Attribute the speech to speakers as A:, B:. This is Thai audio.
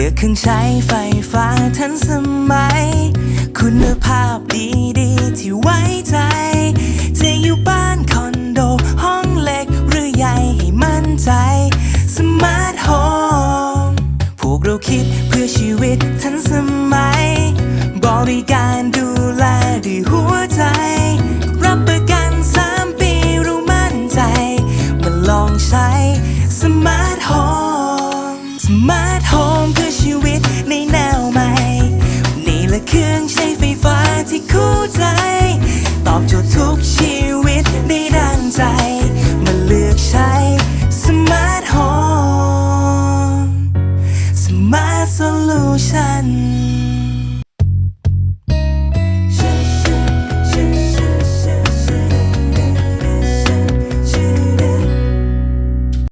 A: เลือกเครื่องใช้ไฟฟ้าทันสมัย คุณภาพดีดีที่ไว้ใจ จะอยู่บ้านคอนโด ห้องเล็กหรือใหญ่ให้มั่นใจสมาร์ทโฮมพวกเราคิดเพื่อชีวิตทันสมัย บริการดูแลด้วยหัวใจ รับประกันสามปีรู้มั่นใจมาลองใช้สมาร์ทโฮมสมาร์ ใจ ตอบโจทย์ทุกชีวิตได้ดังใจ มาเลือกใช้สมาร์ทโฮมสมาร์ทโซลูชัน